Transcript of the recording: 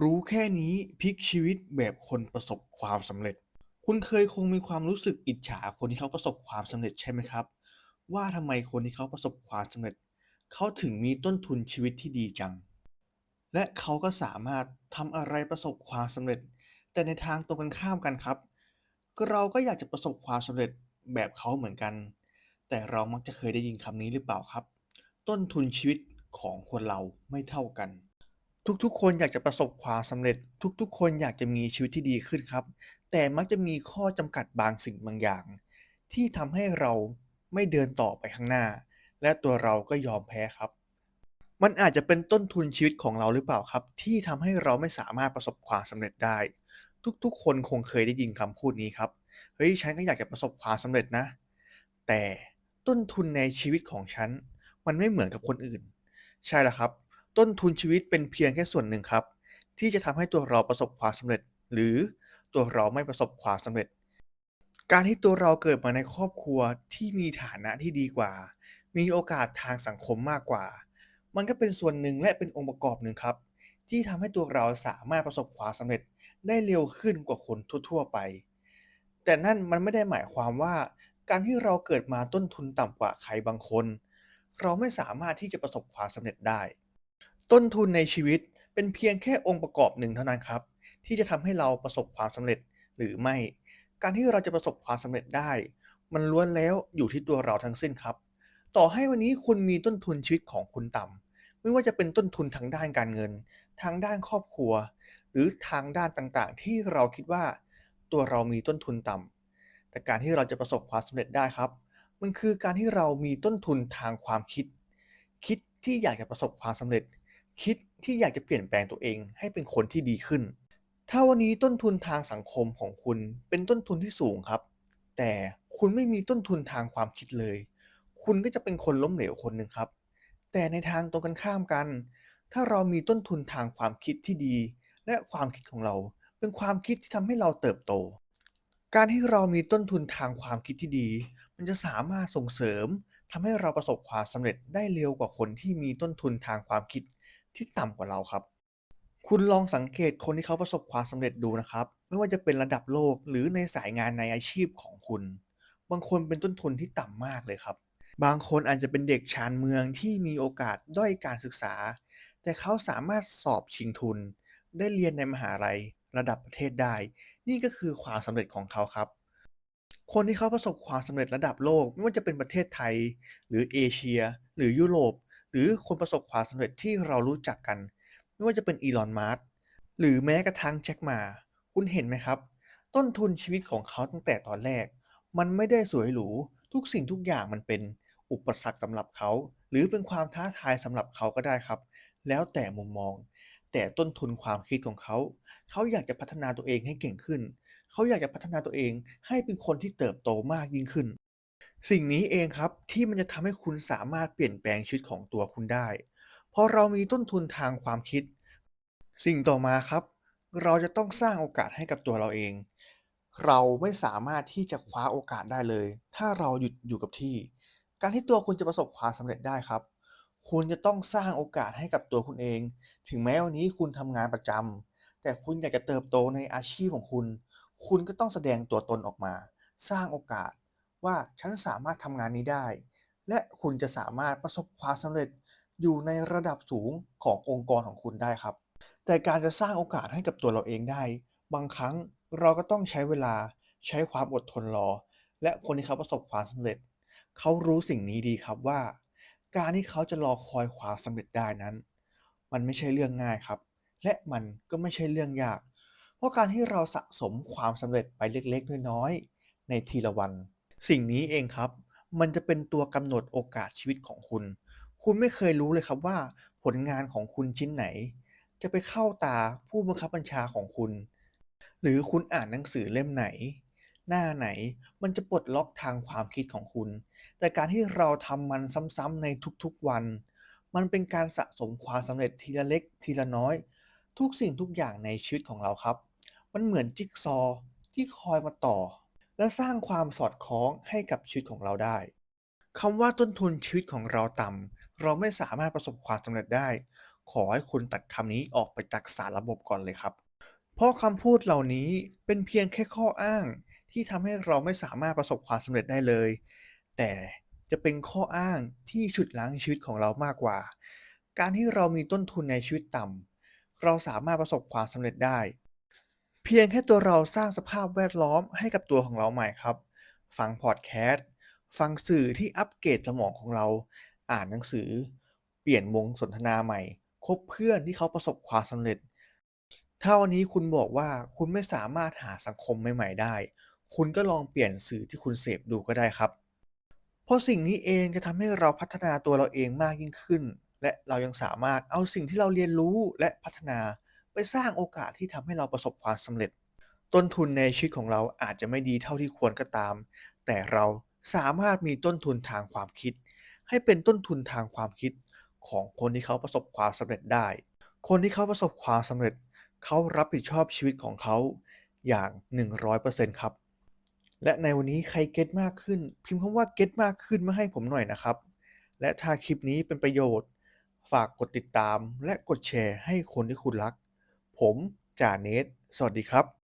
รู้แค่นี้พลิกชีวิตแบบคนประสบความสำเร็จ คุณเคยคงมีความรู้สึกอิจฉาคนที่เขาประสบความสำเร็จใช่ไหมครับ ว่าทำไมคนที่เขาประสบความสำเร็จ เขาถึงมีต้นทุนชีวิตที่ดีจัง และเขาก็สามารถทำอะไรประสบความสำเร็จ แต่ในทางตรงกันข้ามกันครับ เราก็อยากจะประสบความสำเร็จแบบเขาเหมือนกัน แต่เรามักจะเคยได้ยินคำนี้หรือเปล่าครับ ต้นทุนชีวิตของคนเราไม่เท่ากัน ทุก ๆ คนอยากจะประสบความสำเร็จ ทุก ๆ คนอยากจะมีชีวิตที่ดีขึ้นครับ แต่มักจะมีข้อจำกัดบางสิ่งบางอย่าง ที่ทำให้เราไม่เดินต่อไปข้างหน้า และตัวเราก็ยอมแพ้ครับ มันอาจจะเป็นต้นทุนชีวิตของเราหรือเปล่าครับ ที่ทำให้เราไม่สามารถประสบความสำเร็จได้ ทุกๆ คนคงเคยได้ยินคำพูดนี้ครับ เฮ้ยฉันก็อยากจะประสบความสำเร็จนะ แต่ต้นทุนในชีวิตของฉัน มันไม่เหมือนกับคนอื่น ใช่แล้วครับ ต้นทุนชีวิตเป็นเพียงแค่ส่วนหนึ่งครับ ที่จะทำให้ตัวเราประสบความสำเร็จ หรือตัวเราไม่ประสบความสำเร็จ การที่ตัวเราเกิดมาในครอบครัวที่มีฐานะที่ดีกว่า มีโอกาสทางสังคมมากกว่า มันก็เป็นส่วนหนึ่งและเป็นองค์ประกอบหนึ่งครับ ที่ทำให้ตัวเราสามารถประสบความสำเร็จได้เร็วขึ้นกว่าคนทั่ว ๆ ไป แต่นั่นมันไม่ได้หมายความว่า การที่เราเกิดมาต้นทุนต่ำกว่าใครบางคน เราไม่สามารถที่จะประสบความสำเร็จได้ ต้นทุนในชีวิตเป็นเพียงแค่องค์ประกอบหนึ่งเท่านั้นครับ ที่จะทำให้เราประสบความสำเร็จหรือไม่ การที่เราจะประสบความสำเร็จได้ มันล้วนแล้วอยู่ที่ตัวเราทั้งสิ้นครับ ต่อให้วันนี้คุณมีต้นทุนชีวิตของคุณต่ำไม่ว่าจะเป็นต้นทุนทางด้านการเงิน ทางด้านครอบครัว หรือทางด้านต่างๆ ที่เราคิดว่า ตัวเรามีต้นทุนต่ำแต่การที่เราจะประสบความสำเร็จได้ครับ มันคือการที่เรามีต้นทุนทางความคิด คิดที่อยากจะประสบความสำเร็จ คิดที่อยากจะเปลี่ยนแปลงตัวเองให้เป็นคนที่ดีขึ้น ถ้าวันนี้ต้นทุนทางสังคมของคุณเป็นต้นทุนที่สูงครับ แต่คุณไม่มีต้นทุนทางความคิดเลย คุณก็จะเป็นคนล้มเหลวคนหนึ่งครับ แต่ในทางตรงกันข้ามกัน ถ้าเรามีต้นทุนทางความคิดที่ดี และความคิดของเราเป็นความคิดที่ทำให้เราเติบโต การที่เรามีต้นทุนทางความคิดที่ดี มันจะสามารถส่งเสริมทำให้เราประสบความสำเร็จได้เร็วกว่าคนที่มีต้นทุนทางความคิด ที่ต่ำกว่าเราครับ คุณลองสังเกตคนที่เขาประสบความสำเร็จดูนะครับ ไม่ว่าจะเป็นระดับโลกหรือในสายงานในอาชีพของคุณ บางคนเป็นต้นทุนที่ต่ำมากเลยครับ บางคนอาจจะเป็นเด็กชานเมืองที่มีโอกาสด้อยการศึกษา แต่เขาสามารถสอบชิงทุน ได้เรียนในมหาลัยระดับประเทศได้ นี่ก็คือความสำเร็จของเขาครับ คนที่เขาประสบความสำเร็จระดับโลก ไม่ว่าจะเป็นประเทศไทย หรือเอเชีย หรือยุโรป หรือคนประสบความสำเร็จที่เรารู้จักกัน ไม่ว่าจะเป็นอีลอนมัสก์หรือแม้กระทั่งแจ็คมาคุณเห็นไหมครับ ต้นทุนชีวิตของเขาตั้งแต่ตอนแรก มันไม่ได้สวยหรูทุกสิ่งทุกอย่างมันเป็นอุปสรรคสำหรับเขา หรือเป็นความท้าทายสำหรับเขาก็ได้ครับ แล้วแต่มุมมอง แต่ต้นทุนความคิดของเขา เขาอยากจะพัฒนาตัวเองให้เก่งขึ้น เขาอยากจะพัฒนาตัวเองให้เป็นคนที่เติบโตมากยิ่งขึ้น สิ่งนี้เองครับที่มันจะทำให้คุณสามารถเปลี่ยนแปลงชีวิตของตัวคุณได้พอเรามีต้นทุนทางความคิด สิ่งต่อมาครับ เราจะต้องสร้างโอกาสให้กับตัวเราเอง เราไม่สามารถที่จะคว้าโอกาสได้เลย ถ้าเราหยุดอยู่กับที่ การที่ตัวคุณจะประสบความสำเร็จได้ครับ คุณจะต้องสร้างโอกาสให้กับตัวคุณเอง ถึงแม้วันนี้คุณทำงานประจำแต่คุณอยากจะเติบโตในอาชีพของคุณ คุณก็ต้องแสดงตัวตนออกมา สร้างโอกาส ว่าฉันสามารถทำงานนี้ได้ และคุณจะสามารถประสบความสำเร็จอยู่ในระดับสูงขององค์กรของคุณได้ครับ แต่การจะสร้างโอกาสให้กับตัวเราเองได้ บางครั้งเราก็ต้องใช้เวลาใช้ความอดทนรอ และคนที่เขาประสบความสำเร็จ เขารู้สิ่งนี้ดีครับว่า การที่เขาจะรอคอยความสำเร็จได้นั้น มันไม่ใช่เรื่องง่ายครับ และมันก็ไม่ใช่เรื่องยาก เพราะการที่เราสะสมความสำเร็จไปเล็กๆน้อยๆในทีละวัน สิ่งนี้เองครับ มันจะเป็นตัวกำหนดโอกาสชีวิตของคุณ คุณไม่เคยรู้เลยครับว่า ผลงานของคุณชิ้นไหน จะไปเข้าตาผู้บังคับบัญชาของคุณ หรือคุณอ่านหนังสือเล่มไหน หน้าไหนมันจะปลดล็อกทางความคิดของคุณ แต่การที่เราทำมันซ้ำๆในทุกๆวัน มันเป็นการสะสมความสำเร็จทีละเล็กทีละน้อย ทุกสิ่งทุกอย่างในชีวิตของเราครับ มันเหมือนจิ๊กซอว์ที่คอยมาต่อ และสร้างความสอดคล้องให้กับชีวิตของเราได้คำว่าต้นทุนชีวิตของเราต่ำเราไม่สามารถประสบความสำเร็จได้ ขอให้คุณตัดคำนี้ออกไปจากสารระบบก่อนเลยครับ เพราะคำพูดเหล่านี้เป็นเพียงแค่ข้ออ้าง ที่ทำให้เราไม่สามารถประสบความสำเร็จได้เลย แต่จะเป็นข้ออ้างที่ฉุดล้างชีวิตของเรามากกว่า การที่เรามีต้นทุนในชีวิตต่ำเราสามารถประสบความสำเร็จได้ เพียงแค่ตัวเราสร้างสภาพแวดล้อมให้กับตัวของเราใหม่ครับ ฟังพอดแคสต์ ฟังสื่อที่อัปเกรดสมองของเรา อ่านหนังสือ เปลี่ยนวงสนทนาใหม่ คบเพื่อนที่เขาประสบความสำเร็จ ถ้าวันนี้คุณบอกว่าคุณไม่สามารถหาสังคมใหม่ ๆ ได้ คุณก็ลองเปลี่ยนสื่อที่คุณเสพดูก็ได้ครับ เพราะสิ่งนี้เองจะทำให้เราพัฒนาตัวเราเองมากยิ่งขึ้น และเรายังสามารถเอาสิ่งที่เราเรียนรู้และพัฒนา ไปสร้างโอกาสที่ทำให้เราประสบความสำเร็จ ต้นทุนในชีวิตของเราอาจจะไม่ดีเท่าที่ควรก็ตาม แต่เราสามารถมีต้นทุนทางความคิด ให้เป็นต้นทุนทางความคิดของคนที่เขาประสบความสำเร็จได้ คนที่เขาประสบความสำเร็จ เขารับผิดชอบชีวิตของเขาอย่าง 100%ครับ และในวันนี้ใครเก็ตมากขึ้น พิมพ์คำว่าเก็ตมากขึ้นมาให้ผมหน่อยนะครับ และถ้าคลิปนี้เป็นประโยชน์ ฝากกดติดตามและกดแชร์ให้คนที่คุณรัก ผมจ่าเนทสวัสดีครับ